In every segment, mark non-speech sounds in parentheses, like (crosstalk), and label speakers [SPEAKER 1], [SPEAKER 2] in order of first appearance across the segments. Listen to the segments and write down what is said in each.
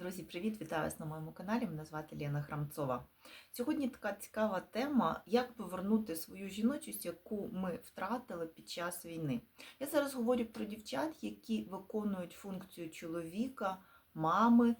[SPEAKER 1] Друзі, привіт! Вітаю вас на моєму каналі. Мене звати Лена Храмцова. Сьогодні така цікава тема, як повернути свою жіночість, яку ми втратили під час війни. Я зараз говорю про дівчат, які виконують функцію чоловіка, мами,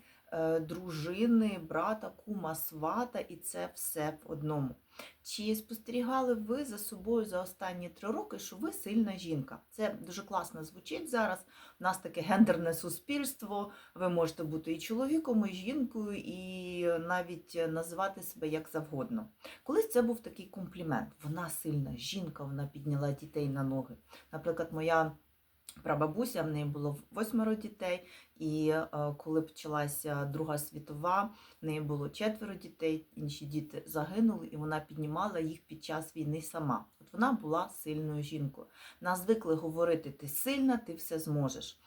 [SPEAKER 1] дружини, брата, кума, свата, і це все в одному. Чи спостерігали ви за собою за останні три роки, що ви сильна жінка? Це дуже класно звучить зараз. У нас таке гендерне суспільство. Ви можете бути і чоловіком, і жінкою, і навіть називати себе як завгодно. Колись це був такий комплімент. Вона сильна жінка, вона підняла дітей на ноги. Наприклад, моя прабабуся, в неї було восьмеро дітей, і е, коли почалася Друга світова, в неї було четверо дітей, інші діти загинули, і вона піднімала їх під час війни сама. От вона була сильною жінкою. Нас звикли говорити: ти сильна, ти все зможеш.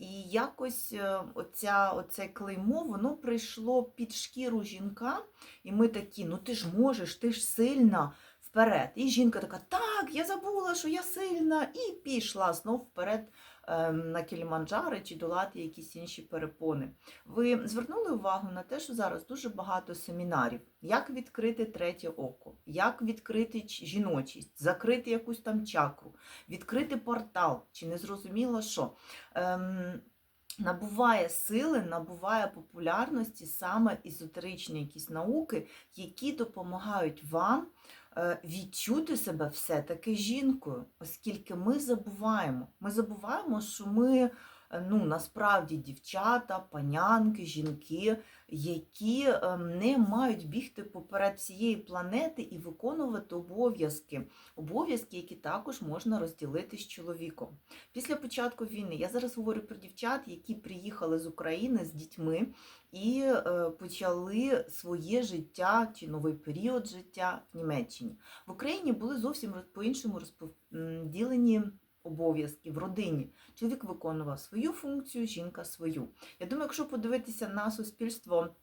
[SPEAKER 1] І якось е, оця, оце клеймо воно прийшло під шкіру жінка, і ми такі, ну ти ж можеш, ти ж сильна. Вперед. І жінка така, так, я забула, що я сильна, і пішла знов вперед ем, на Кіліманджари чи долати якісь інші перепони. Ви звернули увагу на те, що зараз дуже багато семінарів, як відкрити третє око, як відкрити жіночість, закрити якусь там чакру, відкрити портал, чи не зрозуміло що. Ем, Набуває сили, набуває популярності саме езотеричні якісь науки, які допомагають вам відчути себе все-таки жінкою, оскільки ми забуваємо. Ми забуваємо, що ми е, ну, насправді дівчата, панянки, жінки, які е, не мають бігти поперед всієї планети і виконувати обов'язки, обов'язки, які також можна розділити з чоловіком. Після початку війни я зараз говорю про дівчат, які приїхали з України з дітьми і е, почали своє життя чи новий період життя в Німеччині. В Україні були зовсім по-іншому розподілені обов'язки в родині. Чоловік виконував свою функцію, жінка свою. Я думаю, якщо подивитися на суспільство.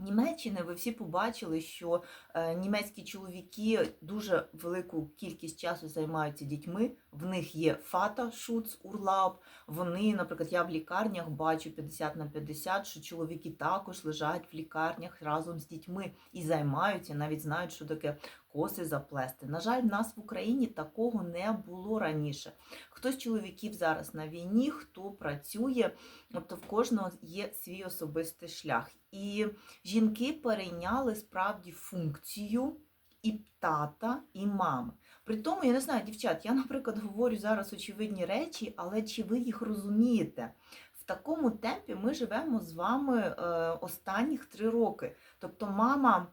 [SPEAKER 1] Німеччини ви всі побачили, що е, німецькі чоловіки дуже велику кількість часу займаються дітьми. В них є фата, шуц, урлаб. Вони, наприклад, я в лікарнях бачу 50 на 50, що чоловіки також лежать в лікарнях разом з дітьми і займаються, навіть знають, що таке коси заплести. На жаль, в нас в Україні такого не було раніше. Хтось з чоловіків зараз на війні, хто працює, тобто в кожного є свій особистий шлях. І жінки перейняли справді функцію і тата, і мами. При тому, я не знаю, дівчат, я, наприклад, говорю зараз очевидні речі, але чи ви їх розумієте? В такому темпі ми живемо з вами е, останніх три роки. Тобто, мама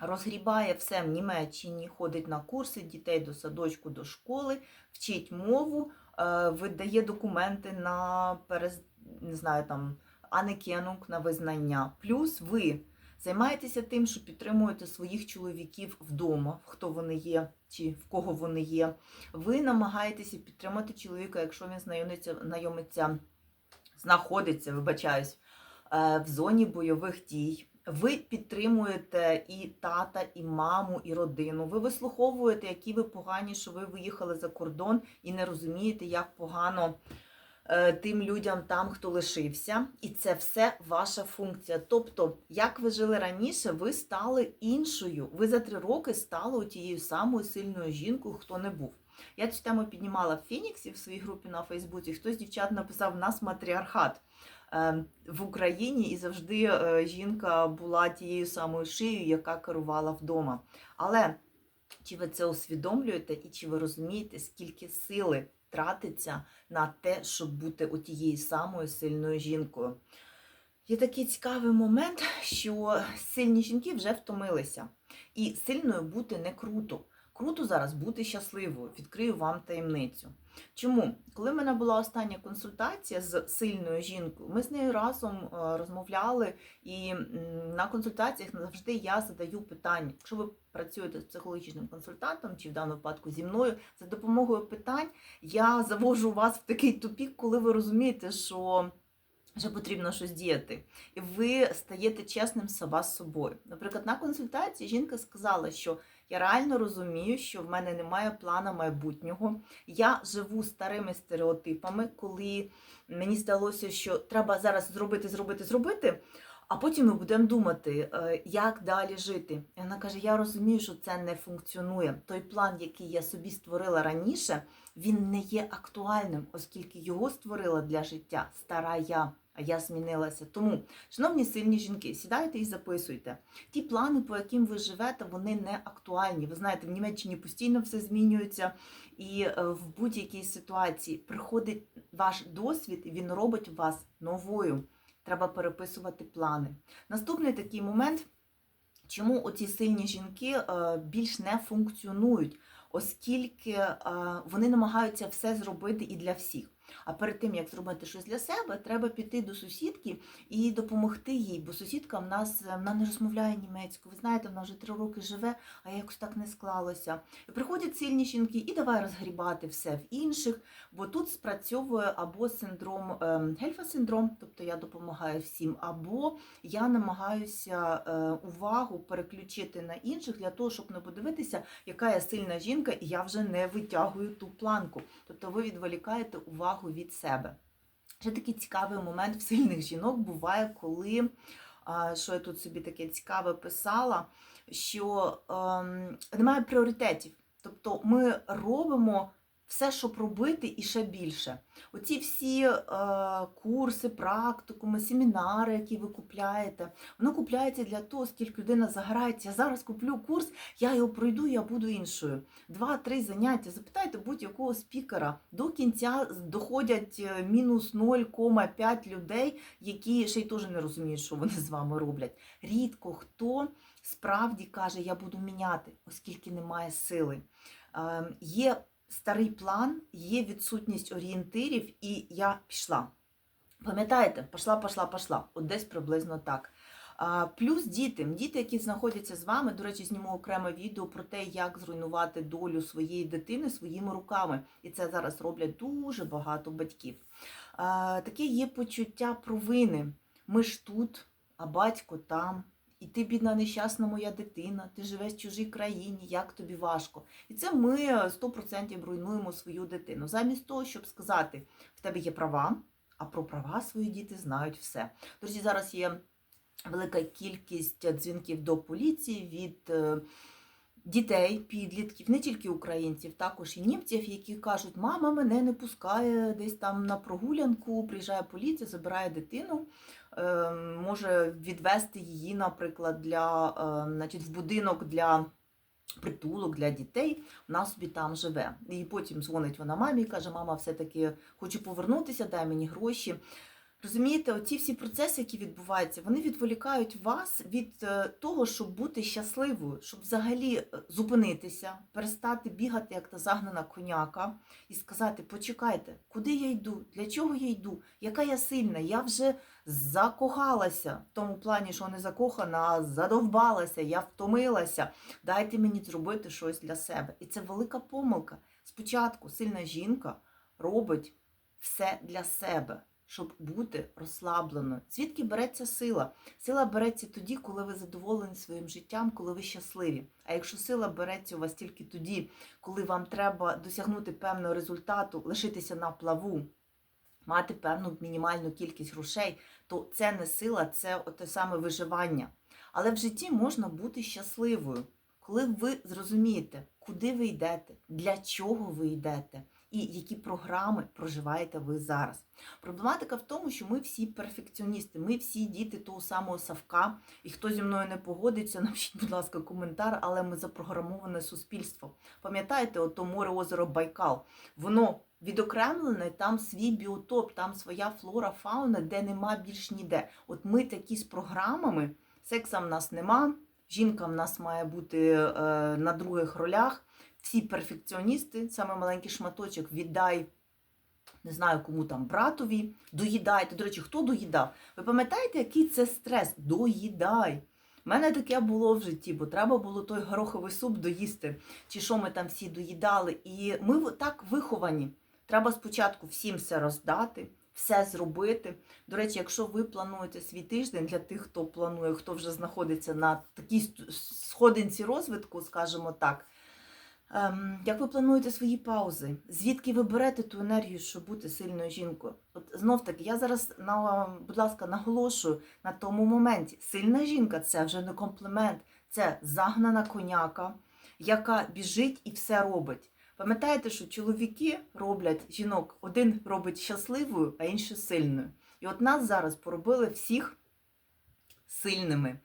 [SPEAKER 1] розгрібає все в Німеччині, ходить на курси дітей до садочку, до школи, вчить мову, е, видає документи на перез... не знаю, там, анекенунг, на визнання. Плюс ви займаєтеся тим, що підтримуєте своїх чоловіків вдома, хто вони є чи в кого вони є. Ви намагаєтеся підтримати чоловіка, якщо він знайомиться, знайомиться знаходиться, вибачаюсь, е, в зоні бойових дій. Ви підтримуєте і тата, і маму, і родину. Ви вислуховуєте, які ви погані, що ви виїхали за кордон і не розумієте, як погано е, тим людям там, хто лишився. І це все ваша функція. Тобто, як ви жили раніше, ви стали іншою. Ви за три роки стали тією самою сильною жінкою, хто не був. Я цю тему піднімала в Фініксі в своїй групі на Фейсбуці. Хтось дівчат написав: нас матріархат в Україні, і завжди е, жінка була тією самою шиєю, яка керувала вдома. Але чи ви це усвідомлюєте і чи ви розумієте, скільки сили тратиться на те, щоб бути отією самою сильною жінкою? Є такий цікавий момент, що сильні жінки вже втомилися, і сильною бути не круто. Круто зараз бути щасливою. Відкрию вам таємницю. Чому? Коли в мене була остання консультація з сильною жінкою, ми з нею разом е, розмовляли, і на консультаціях завжди я задаю питання. Якщо ви працюєте з психологічним консультантом, чи в даному випадку зі мною, за допомогою питань я завожу вас в такий тупік, коли ви розумієте, що вже потрібно щось діяти. І ви стаєте чесним сама з собою. Наприклад, на консультації жінка сказала, що я реально розумію, що в мене немає плана майбутнього. Я живу старими стереотипами, коли мені здалося, що треба зараз зробити, зробити, зробити. А потім ми будемо думати, е, як далі жити. І вона каже: Я розумію, що це не функціонує. Той план, який я собі створила раніше, він не є актуальним, оскільки його створила для життя стара я. А я змінилася. Тому, шановні сильні жінки, сідайте і записуйте. Ті плани, по яким ви живете, вони не актуальні. Ви знаєте, в Німеччині постійно все змінюється, і е, в будь-якій ситуації приходить ваш досвід, і він робить вас новою. Треба переписувати плани. Наступний такий момент, чому оці сильні жінки е, більш не функціонують, оскільки е, вони намагаються все зробити і для всіх. А перед тим, як зробити щось для себе, треба піти до сусідки і допомогти їй. Бо сусідка в нас е, вона не розмовляє німецькою. Ви знаєте, вона вже три роки живе, а якось так не склалося. Приходять сильні жінки, і давай розгрібати все в інших, бо тут спрацьовує або синдром гельфа-синдром, тобто я допомагаю всім, або я намагаюся е, увагу переключити на інших для того, щоб не подивитися, яка я сильна жінка, і я вже не витягую ту планку. Тобто ви відволікаєте увагу від себе. Ще такий цікавий момент в сильних жінок буває, коли, що я тут собі таке цікаве писала, що ем, немає пріоритетів. Тобто ми робимо все, щоб робити, і ще більше. Оці всі е, курси, практикуми, семінари, які ви купляєте, воно купляється для того, скільки людина загорається. Я зараз куплю курс, я його пройду, я буду іншою. Два-три заняття. Запитайте будь-якого спікера. До кінця доходять е, мінус 0,5 людей, які ще й теж не розуміють, що вони з вами роблять. Рідко хто справді каже, я буду міняти, оскільки немає сили. Е, Є старий план, є відсутність орієнтирів, і я пішла. Пам'ятаєте, пішла, пішла, пішла. От десь приблизно так. Плюс діти, діти, які знаходяться з вами, до речі, зніму окреме відео про те, як зруйнувати долю своєї дитини своїми руками. І це зараз роблять дуже багато батьків. Таке є почуття провини. Ми ж тут, а батько там. І ти, бідна, нещасна моя дитина, ти живеш в чужій країні, як тобі важко. І це ми 100% руйнуємо свою дитину. Замість того, щоб сказати, в тебе є права, а про права свої діти знають все. Друзі, зараз є велика кількість дзвінків до поліції від е, дітей, підлітків, не тільки українців, також і німців, які кажуть, мама мене не пускає десь там на прогулянку, приїжджає поліція, забирає дитину, е, може відвести її, наприклад, для, е, значить, в будинок для. Притулок для дітей, вона собі там живе. І потім дзвонить вона мамі і каже: Мама, все-таки хочу повернутися, дай мені гроші. Розумієте, оці всі процеси, які відбуваються, вони відволікають вас від е, того, щоб бути щасливою, щоб взагалі е, зупинитися, перестати бігати, як та загнана коняка, і сказати: почекайте, куди я йду, для чого я йду, яка я сильна, я вже закохалася в тому плані, що не закохана, а задовбалася, я втомилася. Дайте мені зробити щось для себе. І це велика помилка. Спочатку сильна жінка робить все для себе щоб бути розслабленою. Звідки береться сила? Сила береться тоді, коли ви задоволені своїм життям, коли ви щасливі. А якщо сила береться у вас тільки тоді, коли вам треба досягнути певного результату, лишитися на плаву, мати певну мінімальну кількість грошей, то це не сила, це те саме виживання. Але в житті можна бути щасливою, коли ви зрозумієте, куди ви йдете, для чого ви йдете і які програми проживаєте ви зараз. Проблематика в тому, що ми всі перфекціоністи, ми всі діти того самого Савка, і хто зі мною не погодиться, (laughs) напишіть, будь ласка, коментар, але ми запрограмоване суспільство. Пам'ятаєте, ото море озеро Байкал, воно відокремлене, там свій біотоп, там своя флора, фауна, де нема більш ніде. От ми такі з програмами, секса в нас нема, жінка в нас має бути е, на других ролях всі перфекціоністи, саме маленький шматочок, віддай, не знаю кому там, братові, доїдайте. До речі, хто доїдав? Ви пам'ятаєте, який це стрес? Доїдай. У мене таке було в житті, бо треба було той гороховий суп доїсти, чи що ми там всі доїдали. І ми так виховані. Треба спочатку всім все роздати, все зробити. До речі, якщо ви плануєте свій тиждень для тих, хто планує, хто вже знаходиться на такій сходинці розвитку, скажімо так. Ем, як ви плануєте свої паузи? Звідки ви берете ту енергію, щоб бути сильною жінкою? От знов таки, я зараз на, будь ласка, наголошую на тому моменті. Сильна жінка це вже не комплімент, це загнана коняка, яка біжить і все робить. Пам'ятаєте, що чоловіки роблять жінок, один робить щасливою, а інший сильною. І от нас зараз поробили всіх сильними.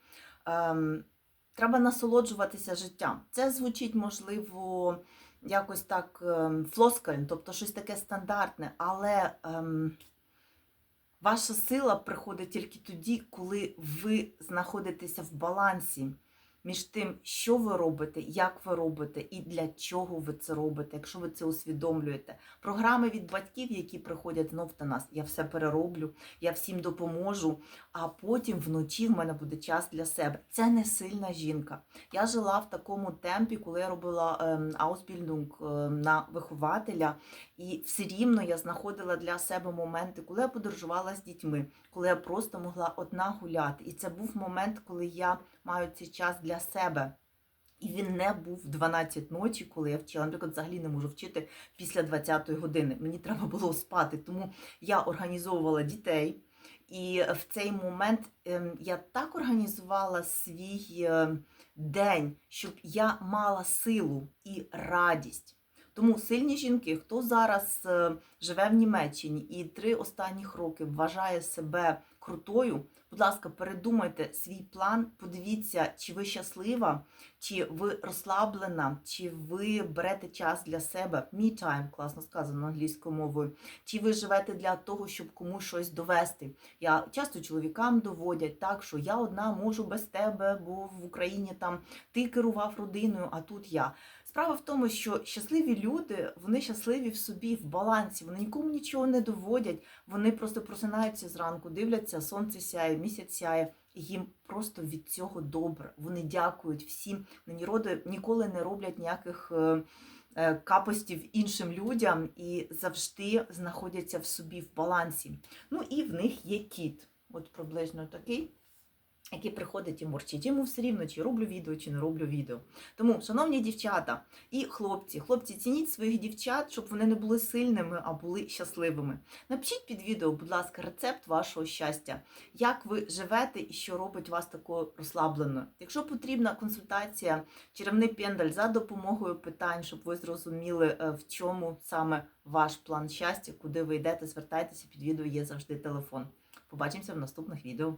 [SPEAKER 1] Треба насолоджуватися життям. Це звучить, можливо, якось так ем, флоскально, тобто щось таке стандартне, але ем, ваша сила приходить тільки тоді, коли ви знаходитеся в балансі між тим, що ви робите, як ви робите і для чого ви це робите, якщо ви це усвідомлюєте. Програми від батьків, які приходять знов до нас, я все перероблю, я всім допоможу, а потім вночі в мене буде час для себе. Це не сильна жінка. Я жила в такому темпі, коли я робила ем, аусбільдунг ем, на вихователя, і все рівно я знаходила для себе моменти, коли я подорожувала з дітьми, коли я просто могла одна гуляти. І це був момент, коли я маю цей час для себе. І він не був 12 ночі, коли я вчила. Наприклад, взагалі не можу вчити після 20-ї години. Мені треба було спати. Тому я організовувала дітей. І в цей момент ем, я так організувала свій е, день, щоб я мала силу і радість. Тому сильні жінки, хто зараз е, живе в Німеччині і три останніх роки вважає себе крутою, будь ласка, передумайте свій план, подивіться, чи ви щаслива, чи ви розслаблена, чи ви берете час для себе. Me time, класно сказано англійською мовою. Чи ви живете для того, щоб комусь щось довести? Я часто чоловікам доводять так, що я одна можу без тебе, бо в Україні там ти керував родиною, а тут я. Справа в тому, що щасливі люди, вони щасливі в собі, в балансі, вони нікому нічого не доводять, вони просто просинаються зранку, дивляться, сонце сяє, місяць сяє, і їм просто від цього добре. Вони дякують всім. Вони роди ніколи не роблять ніяких е, е, капостів іншим людям і завжди знаходяться в собі в балансі. Ну і в них є кіт. От приблизно такий який приходить і морчить. Йому все рівно, чи роблю відео, чи не роблю відео. Тому, шановні дівчата і хлопці, хлопці, цініть своїх дівчат, щоб вони не були сильними, а були щасливими. Напишіть під відео, будь ласка, рецепт вашого щастя, як ви живете і що робить вас такою розслабленою. Якщо потрібна консультація, чарівний пендаль за допомогою питань, щоб ви зрозуміли, е, в чому саме ваш план щастя, куди ви йдете, звертайтеся під відео, є завжди телефон. Побачимося в наступних відео.